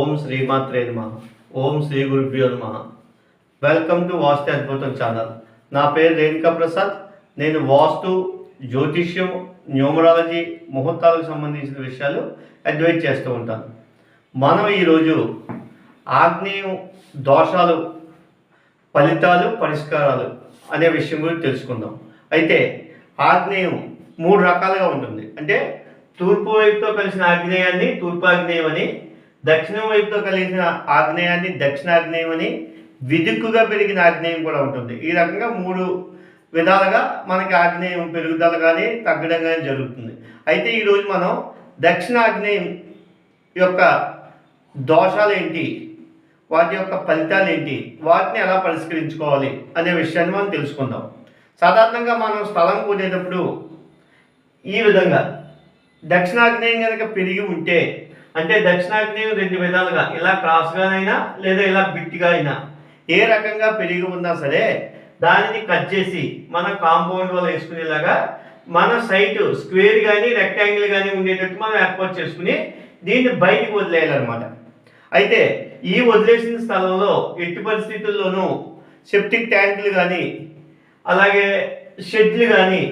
ఓం శ్రీమాత్రే నమ. ఓం శ్రీ గురుభ్యో నమ. వెల్కమ్ టు వాస్తు అద్భుతం ఛానల్ నా పేరు రేణుకా ప్రసాద్. నేను వాస్తు జ్యోతిష్యం న్యూమరాలజీ ముహూర్తాలకు సంబంధించిన విషయాలు అడ్వైజ్ చేస్తూ ఉంటాను. మనం ఈరోజు ఆగ్నేయం దోషాలు ఫలితాలు పరిష్కారాలు అనే విషయం గురించి తెలుసుకుందాం. అయితే ఆగ్నేయం మూడు రకాలుగా ఉంటుంది. అంటే తూర్పు వైపుతో కలిసిన ఆగ్నేయాన్ని తూర్పు ఆగ్నేయం అని దక్షిణం వైపుతో కలిసిన ఆగ్నేయాన్ని దక్షిణాగ్నేయం అని విదుక్కుగా పెరిగిన ఆగ్నేయం కూడా ఉంటుంది. ఈ రకంగా మూడు విధాలుగా మనకి ఆగ్నేయం పెరుగుదల కానీ తగ్గడం కానీ జరుగుతుంది. అయితే ఈరోజు మనం దక్షిణాగ్నేయం యొక్క దోషాలు ఏంటి? వాటి యొక్క ఫలితాలు ఏంటి? వాటిని ఎలా పరిష్కరించుకోవాలి అనే విషయాన్ని మనం తెలుసుకుందాం. సాధారణంగా మనం స్థలం కొనేటప్పుడు ఈ విధంగా దక్షిణాగ్నేయం కనుక పెరిగి ఉంటే అంటే దక్షిణాగ్నేయం రెండు విధాలుగా ఇలా క్రాస్గానైనా లేదా ఇలా బిట్టిగా అయినా. ఏ రకంగా పెరిగి ఉన్నా సరే దానిని కట్ చేసి మన కాంపౌండ్ వల్ల వేసుకునేలాగా మన సైట్ స్క్వేర్ కానీ రెక్టాంగిల్ కానీ ఉండేటట్టు మనం ఏర్పాటు చేసుకుని దీన్ని బయటికి వదిలేయాలన్నమాట. అయితే ఈ వదిలేసిన స్థలంలో ఎట్టి పరిస్థితుల్లోనూ సెప్టిక్ ట్యాంకులు కానీ అలాగే షెడ్లు కానీ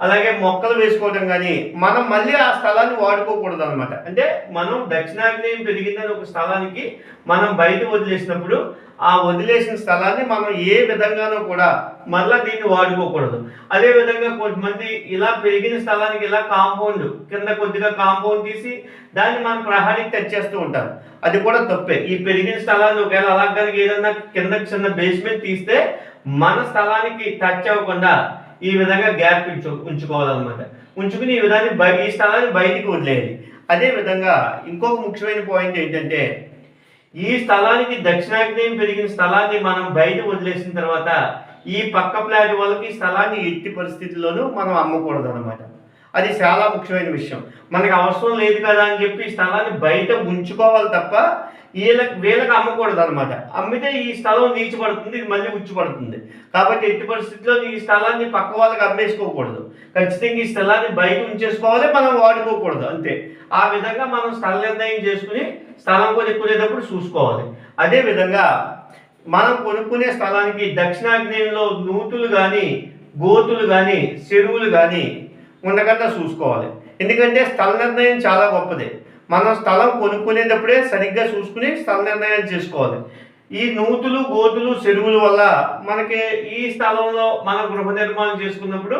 అలాగే మొక్కలు వేసుకోవడం కానీ మనం మళ్ళీ ఆ స్థలాన్ని వాడుకోకూడదు అనమాట అంటే మనం దక్షిణాగ్నేయం పెరిగిందని ఒక స్థలానికి మనం బయట వదిలేసినప్పుడు ఆ వదిలేసిన స్థలాన్ని మనం ఏ విధంగానూ కూడా మళ్ళీ దీన్ని వాడుకోకూడదు. అదే విధంగా కొంతమంది ఇలా పెరిగిన స్థలానికి ఇలా కాంపౌండ్ కింద కొద్దిగా కాంపౌండ్ తీసి దాన్ని మనం ప్రహారీకి తెచ్చేస్తూ ఉంటారు. అది కూడా తప్పే. ఈ పెరిగిన స్థలాన్ని ఒకవేళ అలా కనుక ఏదన్నా కింద చిన్న బేస్మెంట్ తీస్తే మన స్థలానికి టచ్ అవ్వకుండా ఈ విధంగా గ్యాప్ ఉంచు ఉంచుకోవాలన్నమాట. ఉంచుకుని ఈ విధాన్ని బయ ఈ స్థలాన్ని బయటికి వదిలేయాలి. అదే విధంగా ఇంకొక ముఖ్యమైన పాయింట్ ఏంటంటే ఈ స్థలానికి దక్షిణాగ్నేయం పెరిగిన స్థలాన్ని మనం బయట వదిలేసిన తర్వాత ఈ పక్క ఫ్లాట్ వాళ్ళకి స్థలాన్ని ఎట్టి పరిస్థితుల్లోనూ మనం అమ్మకూడదు అనమాట అది చాలా ముఖ్యమైన విషయం. మనకు అవసరం లేదు కదా అని చెప్పి స్థలాన్ని బయట ఉంచుకోవాలి తప్ప వీళ్ళకి వీళ్ళకి అమ్మకూడదు అనమాట అమ్మితే ఈ స్థలం నీచిపడుతుంది ఇది మళ్ళీ ఉచ్చిపడుతుంది. కాబట్టి ఎట్టి పరిస్థితుల్లో ఈ స్థలాన్ని పక్క వాళ్ళకి అమ్మేసుకోకూడదు. ఖచ్చితంగా ఈ స్థలాన్ని బయట ఉంచేసుకోవాలి మనం వాడుకోకూడదు అంతే. ఆ విధంగా మనం స్థల నిర్ణయం చేసుకుని స్థలం కొనుక్కునేటప్పుడు చూసుకోవాలి. అదే విధంగా మనం కొనుక్కునే స్థలానికి దక్షిణాగ్నేయంలో నూతులు కానీ గోతులు కానీ చెరువులు కానీ ఉండకుండా చూసుకోవాలి. ఎందుకంటే స్థల నిర్ణయం చాలా గొప్పది. మనం స్థలం కొనుక్కునేటప్పుడే సరిగ్గా చూసుకుని స్థల నిర్ణయం చేసుకోవాలి. ఈ నూతులు గోతులు చెరువుల వల్ల మనకి ఈ స్థలంలో మన గృహ నిర్మాణం చేసుకున్నప్పుడు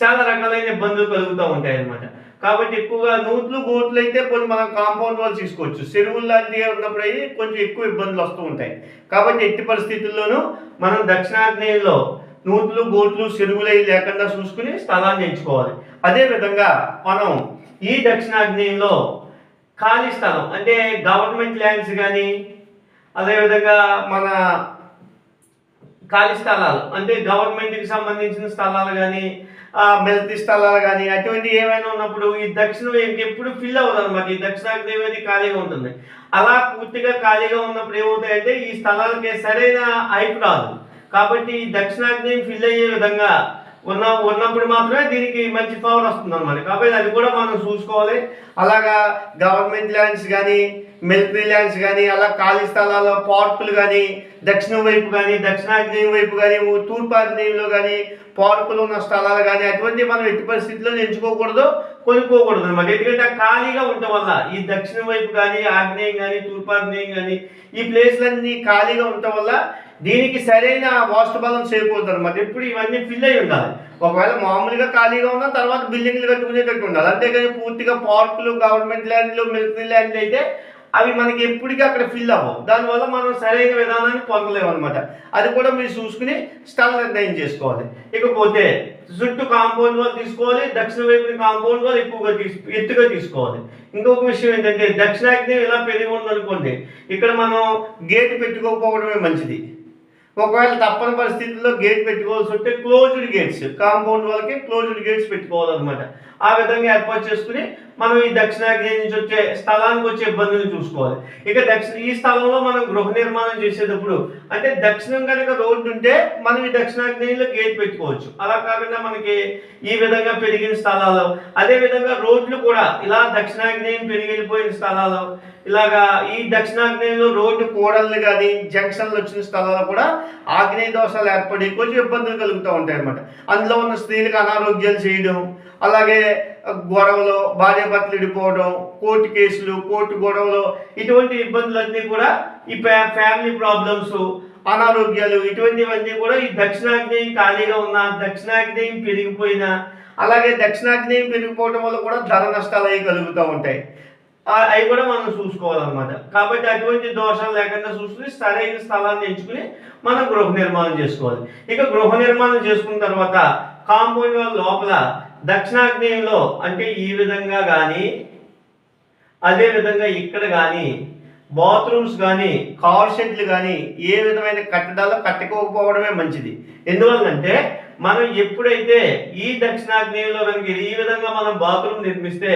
చాలా రకాలైన ఇబ్బందులు కలుగుతూ ఉంటాయి అన్నమాట కాబట్టి ఎక్కువగా నూతులు గోతులు అయితే కొన్ని మనం కాంపౌండ్ వాళ్ళు తీసుకోవచ్చు. చెరువులు లాంటివి ఉన్నప్పుడు అయితే కొంచెం ఎక్కువ ఇబ్బందులు వస్తూ ఉంటాయి. కాబట్టి ఎట్టి పరిస్థితుల్లోనూ మనం దక్షిణాగ్నేయంలో నూతులు గోట్లు చెరువులు లేకుండా చూసుకుని స్థలాన్ని ఎంచుకోవాలి. అదే విధంగా మనం ఈ దక్షిణాగ్నేయంలో ఖాళీ స్థలం అంటే గవర్నమెంట్ ల్యాండ్స్ కానీ అదేవిధంగా మన ఖాళీ స్థలాలు అంటే గవర్నమెంట్కి సంబంధించిన స్థలాలు కానీ మెల్తి స్థలాలు కానీ అటువంటి ఏమైనా ఉన్నప్పుడు ఈ దక్షిణం వైపుకి ఎప్పుడు ఫిల్ అవ్వదు అనమాట ఈ దక్షిణాగ్నేయం అనేది ఖాళీగా ఉంటుంది. అలా పూర్తిగా ఖాళీగా ఉన్నప్పుడు ఏమవుతాయంటే ఈ స్థలాలకి సరైన హైప్ రాదు. కాబట్టి ఈ దక్షిణాగ్నేయం ఫిల్ అయ్యే విధంగా ఉన్న ఉన్నప్పుడు మాత్రమే దీనికి మంచి పవర్ వస్తుంది అనమాట కాబట్టి అది కూడా మనం చూసుకోవాలి. అలాగా గవర్నమెంట్ ల్యాండ్స్ కానీ మిలిటరీ ల్యాండ్స్ కానీ అలా ఖాళీ స్థలాల్లో పార్కులు కానీ దక్షిణం వైపు కానీ దక్షిణాగ్నేయం వైపు కానీ తూర్పు ఆగ్నేయంలో కానీ పార్కులు ఉన్న స్థలాలు కానీ అటువంటి మనం ఎట్టి పరిస్థితుల్లో ఎంచుకోకూడదు కొనుక్కోకూడదు అనమాట ఎందుకంటే ఖాళీగా ఉండటం వల్ల ఈ దక్షిణం వైపు కానీ ఆగ్నేయం కానీ తూర్పాగ్నేయం కానీ ఈ ప్లేస్లన్నీ ఖాళీగా ఉండటం వల్ల దీనికి సరైన వాస్తు బలం చేకూడదు అనమాట ఎప్పుడు ఇవన్నీ ఫిల్ అయి ఉండాలి. ఒకవేళ మామూలుగా ఖాళీగా ఉన్నా తర్వాత బిల్డింగ్లు కట్టుకునేటట్టు ఉండాలి. అంతేకాని పూర్తిగా పార్కులు గవర్నమెంట్ ల్యాండ్లు మిలిటరీ ల్యాండ్లు అయితే అవి మనకి ఎప్పటికీ అక్కడ ఫిల్ అవ్వవు. దానివల్ల మనం సరైన విధానాన్ని పొందలేము అనమాట అది కూడా మీరు చూసుకుని స్థల నిర్ణయం చేసుకోవాలి. ఇకపోతే చుట్టూ కాంపౌండ్ వాళ్ళు తీసుకోవాలి దక్షిణ వైపుని కాంపౌండ్ వాళ్ళు ఎక్కువగా తీసు ఎత్తుగా తీసుకోవాలి. ఇంకొక విషయం ఏంటంటే దక్షిణాగ్నేయం ఇలా పెరిగి ఉందనుకోండి ఇక్కడ మనం గేట్ పెట్టుకోకపోవడమే మంచిది. ఒకవేళ తప్పని పరిస్థితుల్లో గేట్ పెట్టుకోవాల్సి ఉంటే క్లోజ్డ్ గేట్స్ కాంపౌండ్ వాళ్ళకి క్లోజ్డ్ గేట్స్ పెట్టుకోవాలన్నమాట. ఆ విధంగా ఏర్పాటు చేసుకుని మనం ఈ దక్షిణాగ్నేయం నుంచి వచ్చే స్థలానికి వచ్చే ఇబ్బందులు చూసుకోవాలి. ఇక దక్షిణ ఈ స్థలంలో మనం గృహ నిర్మాణం చేసేటప్పుడు అంటే దక్షిణం కనుక రోడ్డు ఉంటే మనం ఈ దక్షిణాగ్నేయంలో గేట్ పెట్టుకోవచ్చు. అలా కాకుండా మనకి ఈ విధంగా పెరిగిన స్థలాలు అదే విధంగా రోడ్లు కూడా ఇలా దక్షిణాగ్నేయం పెరిగిపోయిన స్థలాలు ఇలాగా ఈ దక్షిణాగ్నేయంలో రోడ్డు కూడళ్ళు కానీ జంక్షన్లు వచ్చిన స్థలాలు కూడా ఆగ్నేయ దోషాలు ఏర్పడి కొంచెం ఇబ్బందులు కలుగుతూ ఉంటాయి అన్నమాట అందులో ఉన్న స్త్రీలకు అనారోగ్యాలు చేయడం అలాగే గొడవలు భార్యాభర్తలు విడిపోవడం కోర్టు కేసులు కోర్టు గొడవలు ఇటువంటి ఇబ్బందులన్నీ కూడా ఈ ఫ్యామిలీ ప్రాబ్లమ్స్ అనారోగ్యాలు ఇటువంటివన్నీ కూడా ఈ దక్షిణాగ్నేయం ఖాళీగా ఉన్న దక్షిణాగ్నేయం పెరిగిపోయిన అలాగే దక్షిణాగ్నేయం పెరిగిపోవడం వల్ల కూడా ధర నష్టాలు అవి కలుగుతూ ఉంటాయి. అవి కూడా మనం చూసుకోవాలన్నమాట. కాబట్టి అటువంటి దోషాలు లేకుండా చూసుకుని సరైన స్థలాన్ని ఎంచుకుని మనం గృహ నిర్మాణం చేసుకోవాలి. ఇక గృహ నిర్మాణం చేసుకున్న తర్వాత కాంపౌండ్ వాళ్ళ లోపల దక్షిణాగ్నేయంలో అంటే ఈ విధంగా కానీ అదే విధంగా ఇక్కడ కానీ బాత్రూమ్స్ కానీ కార్ షెడ్లు కానీ ఏ విధమైన కట్టడాలు కట్టుకోకపోవడమే మంచిది. ఎందువల్లంటే మనం ఎప్పుడైతే ఈ దక్షిణాగ్నేయంలో కనుక ఈ విధంగా మనం బాత్రూమ్ నిర్మిస్తే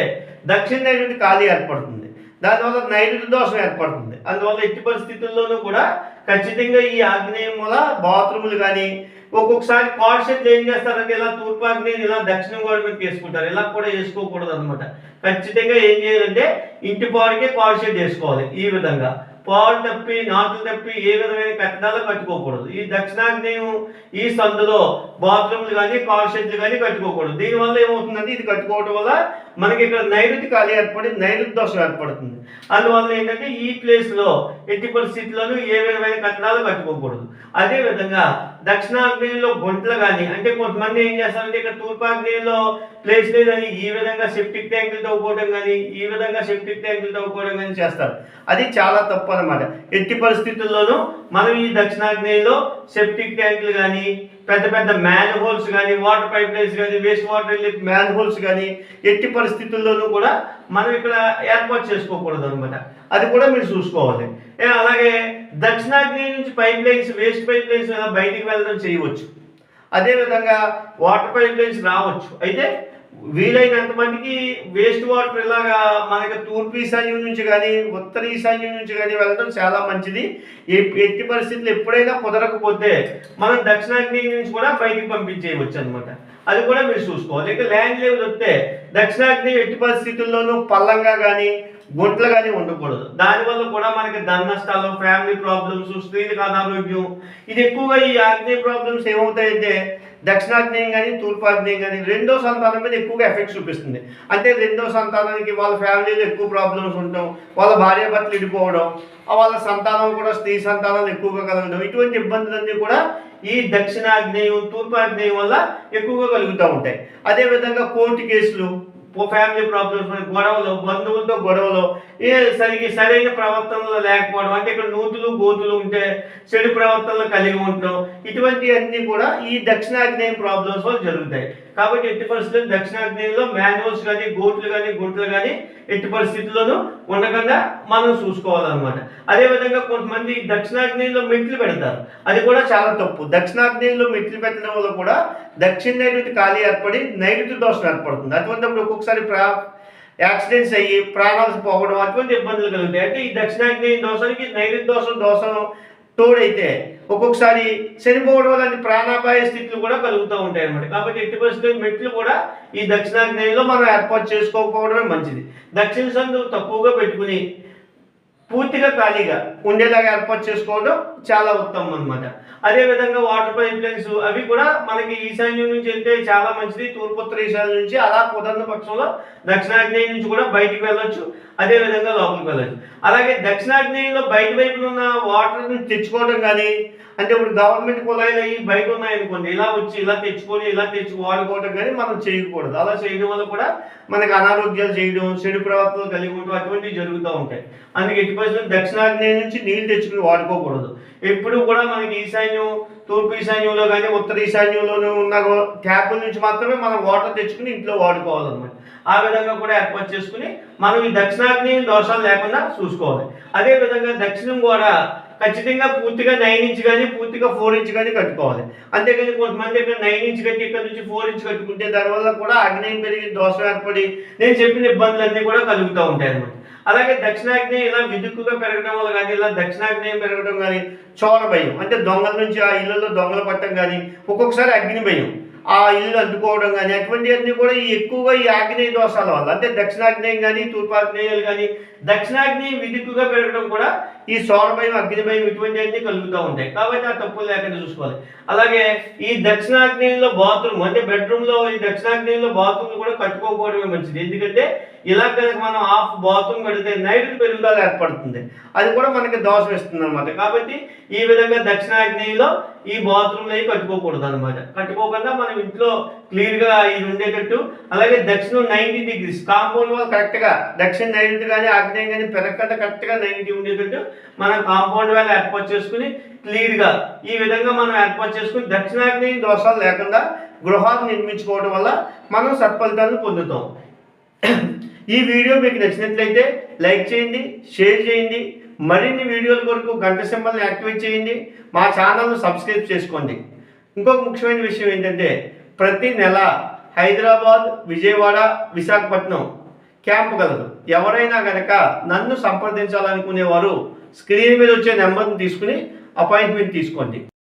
దక్షిణ నైరుతి ఖాళీ ఏర్పడుతుంది. దానివల్ల నైరుతి దోషం ఏర్పడుతుంది. అందువల్ల ఎట్టి పరిస్థితుల్లోనూ కూడా ఖచ్చితంగా ఈ ఆగ్నేయం వల్ల బాత్రూములు కానీ ఒక్కొక్కసారి కాన్షియస్ ఏం చేస్తారంటే ఇలా తూర్పు ఇలా దక్షిణం గోడ మీద వేసుకుంటారు ఇలా కూడా వేసుకోకూడదు అనమాట ఖచ్చితంగా ఏం చేయాలంటే ఇంటి పాడికే కాన్షియస్ వేసుకోవాలి ఈ విధంగా. పాలు తప్పి నాట్లు తప్పి ఏ విధమైన కట్టడాలు కట్టుకోకూడదు. ఈ దక్షిణాగ్నేయం ఈ సందులో బాత్రూమ్లు కానీ కార్ షెడ్లు కానీ కట్టుకోకూడదు. దీనివల్ల ఏమవుతుందంటే ఇది కట్టుకోవడం వల్ల మనకి ఇక్కడ నైరుతి ఖాళీ ఏర్పడి నైరుతి దోషం ఏర్పడుతుంది. అందువల్ల ఏంటంటే ఈ ప్లేస్లో ఎట్టి పరిస్థితుల్లోనూ ఏ విధమైన కట్టడాలు కట్టుకోకూడదు. అదే విధంగా దక్షిణాగ్నేయంలో గుంటలు కానీ అంటే కొంతమంది ఏం చేస్తారంటే ఇక్కడ తూర్పాగ్నేయంలో ప్లేస్ లేదని ఈ విధంగా సెప్టిక్ ట్యాంకులు తవ్వుకోవడం కానీ ఈ విధంగా సెప్టిక్ ట్యాంకులు తవ్వుకోవడం కానీ చేస్తారు. అది చాలా తప్పు అనమాట ఎట్టి పరిస్థితుల్లోనూ మనం ఈ దక్షిణాగ్నేయంలో సెప్టిక్ ట్యాంకులు కానీ పెద్ద పెద్ద మ్యాన్ హోల్స్ కానీ వాటర్ పైప్ లైన్స్ కానీ వేస్ట్ వాటర్ వెళ్ళే మ్యాన్ హోల్స్ కానీ ఎట్టి పరిస్థితుల్లోనూ కూడా మనం ఇక్కడ ఏర్పాటు చేసుకోకూడదు అనమాట అది కూడా మీరు చూసుకోవాలి. అలాగే దక్షిణాగ్నేయం నుంచి pipelines waste pipelines బయటికి వెళ్ళడం చేయవచ్చు. అదేవిధంగా వాటర్ పైప్ లైన్స్ రావచ్చు. అయితే వీలైనంత మందికి వేస్ట్ వాటర్ ఇలాగా మనకి తూర్పు ఈశాన్యం నుంచి కానీ ఉత్తర ఈశాన్యం నుంచి కానీ వెళ్ళడం చాలా మంచిది. ఎట్టి పరిస్థితులు ఎప్పుడైనా కుదరకపోతే మనం దక్షిణాగ్నేయం నుంచి కూడా బయటికి పంపించేయవచ్చు అనమాట అది కూడా మీరు చూసుకోవాలి. ఇక ల్యాండ్ లెవెల్ వస్తే దక్షిణాగ్నేయం ఎట్టి పరిస్థితుల్లోనూ పల్లంగా కానీ గుంటలు కానీ ఉండకూడదు. దానివల్ల కూడా మనకి ధన నష్టాలు ఫ్యామిలీ ప్రాబ్లమ్స్ స్త్రీలకు అనారోగ్యం ఇది ఎక్కువగా ఈ ఆగ్నేయ ప్రాబ్లమ్స్ ఏమవుతాయంటే దక్షిణాగ్నేయం కానీ తూర్పాగ్నేయం కానీ రెండో సంతానం మీద ఎక్కువగా ఎఫెక్ట్ చూపిస్తుంది. అంటే రెండో సంతానానికి వాళ్ళ ఫ్యామిలీలో ఎక్కువ ప్రాబ్లమ్స్ ఉండటం వాళ్ళ భార్యాభర్తలు ఇడిపోవడం వాళ్ళ సంతానం కూడా స్త్రీ సంతానాలు ఎక్కువగా కలగడం ఇటువంటి ఇబ్బందులన్నీ కూడా ఈ దక్షిణాగ్నేయం తూర్పాగ్నేయం వల్ల ఎక్కువగా కలుగుతూ ఉంటాయి. అదేవిధంగా కోర్టు కేసులు ఫ్యామిలీ ప్రాబ్లమ్స్ గొడవలు బంధువులతో గొడవలు ఏ సరిగి సరైన ప్రవర్తనలో లేకపోవడం అంటే ఇక్కడ నూతులు గోతులు ఉంటే చెడు ప్రవర్తనలు కలిగి ఉండటం ఇటువంటివన్నీ కూడా ఈ దక్షిణాగ్నేయం ప్రాబ్లమ్స్ వల్ల జరుగుతాయి. కాబట్టి ఎట్టి పరిస్థితుల్లో దక్షిణాగ్నేయంలో మాన్యువల్స్ కానీ గోట్లు కానీ గుంటలు కానీ ఎట్టి పరిస్థితుల్లోనూ ఉండకుండా మనం చూసుకోవాలన్నమాట. అదేవిధంగా కొంతమంది దక్షిణాగ్నేయంలో మెట్లు పెడతారు. అది కూడా చాలా తప్పు. దక్షిణాగ్నేయంలో మెట్లు పెట్టడం వల్ల కూడా దక్షిణ నైరుతి ఖాళీ ఏర్పడి నైరుతి దోషం ఏర్పడుతుంది. అటువంటిప్పుడు ఒక్కొక్కసారి ప్రా యాక్సిడెంట్స్ అయ్యి ప్రాణాలు పోవడం అటువంటి ఇబ్బందులు కలుగుతాయి. అంటే ఈ దక్షిణాగ్నేయ దోషానికి నైరుతి దోషం దోషం తోడైతే ఒక్కొక్కసారి చనిపోవడం వల్ల ప్రాణాపాయ స్థితులు కూడా కలుగుతూ ఉంటాయి అన్నమాట కాబట్టి ఎట్టి పరిస్థితుల్లో మెట్లు కూడా ఈ దక్షిణాగ్నేయంలో మనం ఏర్పాటు చేసుకోకపోవడమే మంచిది. దక్షిణ సందు తక్కువగా పెట్టుకుని పూర్తిగా ఖాళీగా ఉండేలాగా ఏర్పాటు చేసుకోవడం చాలా ఉత్తమం అనమాట అదేవిధంగా వాటర్ పైప్ లైన్స్ అవి కూడా మనకి ఈశాన్యం నుంచి వెళ్తే చాలా మంచిది. తూర్పు ఉత్తర ఈశాన్యం నుంచి అలా కుదరని పక్షంలో దక్షిణాగ్నేయం నుంచి కూడా బయటికి వెళ్ళొచ్చు. అదే విధంగా లోపలికి వెళ్ళొచ్చు. అలాగే దక్షిణాగ్నేయంలో బయట వైపున ఉన్న వాటర్ని తెచ్చుకోవడం కానీ అంటే ఇప్పుడు గవర్నమెంట్ కుళాయిలు అయ్యి బయట ఉన్నాయనుకోండి ఇలా వచ్చి ఇలా తెచ్చుకొని ఇలా తెచ్చి వాడుకోవడం కానీ మనం చేయకూడదు. అలా చేయడం వల్ల కూడా మనకి అనారోగ్యాలు చేయడం చెడు ప్రవర్తనలు కలిగి ఉండడం అటువంటివి జరుగుతూ ఉంటాయి. అందుకే ఎట్టి దక్షిణాగ్నేయం నుంచి నీళ్ళు తెచ్చుకుని వాడుకోకూడదు. ఎప్పుడు కూడా మనకి ఈశాన్యం తూర్పు ఈశాన్యంలో కానీ ఉత్తర ఈశాన్యంలోనూ ఉన్న ట్యాపుల నుంచి మాత్రమే మనం వాటర్ తెచ్చుకుని ఇంట్లో వాడుకోవాలన్నమాట. ఆ విధంగా కూడా ఏర్పాటు చేసుకుని మనం ఈ దక్షిణాగ్నేయం దోషాలు లేకుండా చూసుకోవాలి. అదే విధంగా దక్షిణం కూడా ఖచ్చితంగా పూర్తిగా నైన్ ఇంచ్ కానీ పూర్తిగా ఫోర్ ఇంచ్ కానీ కట్టుకోవాలి. అంతేకాని కొంతమంది ఇక్కడ నైన్ ఇంచ్ కట్టి ఇక్కడ నుంచి ఫోర్ ఇంచ్ కట్టుకుంటే దానివల్ల కూడా అగ్నేయం పెరిగి దోషం ఏర్పడి నేను చెప్పిన ఇబ్బందులన్నీ కూడా కలుగుతూ ఉంటాయి అనమాట అలాగే దక్షిణాగ్నేయం ఇలా విదుక్కుగా పెరగడం వల్ల కానీ ఇలా దక్షిణాగ్నేయం పెరగడం కానీ చోర భయం. అంటే దొంగల నుంచి ఆ ఇళ్ళలో దొంగలు పట్టడం కానీ ఒక్కొక్కసారి అగ్ని భయం. ఆ ఇల్లు అడ్డుకోవడం కానీ అటువంటివన్నీ కూడా ఈ ఎక్కువగా ఈ ఆగ్నేయ దోషాల వల్ల. అంటే దక్షిణాగ్నేయం కానీ తూర్పాగ్నేయాలు కానీ దక్షిణాగ్నేయం విదుక్కుగా పెరగడం కూడా ఈ సౌర భయం అగ్ని భయం ఇటువంటివన్నీ కలుగుతూ ఉంటాయి. కాబట్టి ఆ తప్పులు లేకుండా చూసుకోవాలి. అలాగే ఈ దక్షిణాగ్నేయంలో బాత్రూమ్ అంటే బెడ్రూమ్లో ఈ దక్షిణాగ్నేయంలో బాత్రూమ్ కూడా కట్టుకోకపోవడమే మంచిది. ఎందుకంటే ఇలా కనుక మనం హాఫ్ బాత్రూమ్ కడితే నైట్ పెరుగుదల ఏర్పడుతుంది. అది కూడా మనకి దోషం ఇస్తుంది అనమాట కాబట్టి ఈ విధంగా దక్షిణాగ్నేయంలో ఈ బాత్రూమ్లో అవి కట్టుకోకూడదు అనమాట కట్టుకోకుండా మనం ఇంట్లో క్లియర్గా ఇది ఉండేటట్టు. అలాగే దక్షిణం నైంటీ డిగ్రీస్. కాంపౌండ్ వాల్ కరెక్ట్గా దక్షిణ నైరుతి కానీ ఆగ్నేయం కానీ పెరగకుండా కరెక్ట్గా నైంటీ ఉండేటట్టు మనం కాంపౌండ్ వాల్ ఏర్పాటు చేసుకుని క్లియర్గా. ఈ విధంగా మనం ఏర్పాటు చేసుకుని దక్షిణాగ్నేయం దోషాలు లేకుండా గృహాలు నిర్మించుకోవడం వల్ల మనం సత్ఫలితాలను పొందుతాం. ఈ వీడియో మీకు నచ్చినట్లయితే లైక్ చేయండి షేర్ చేయండి. మరిన్ని వీడియోల కొరకు గంట సింబల్ని యాక్టివేట్ చేయండి. మా ఛానల్ను సబ్స్క్రైబ్ చేసుకోండి. ఇంకొక ముఖ్యమైన విషయం ఏంటంటే ప్రతి నెల హైదరాబాద్ విజయవాడ విశాఖపట్నం క్యాంప్ కలదు. ఎవరైనా కనుక నన్ను సంప్రదించాలనుకునేవారు స్క్రీన్ మీద వచ్చే నెంబర్ని తీసుకుని అపాయింట్మెంట్ తీసుకోండి.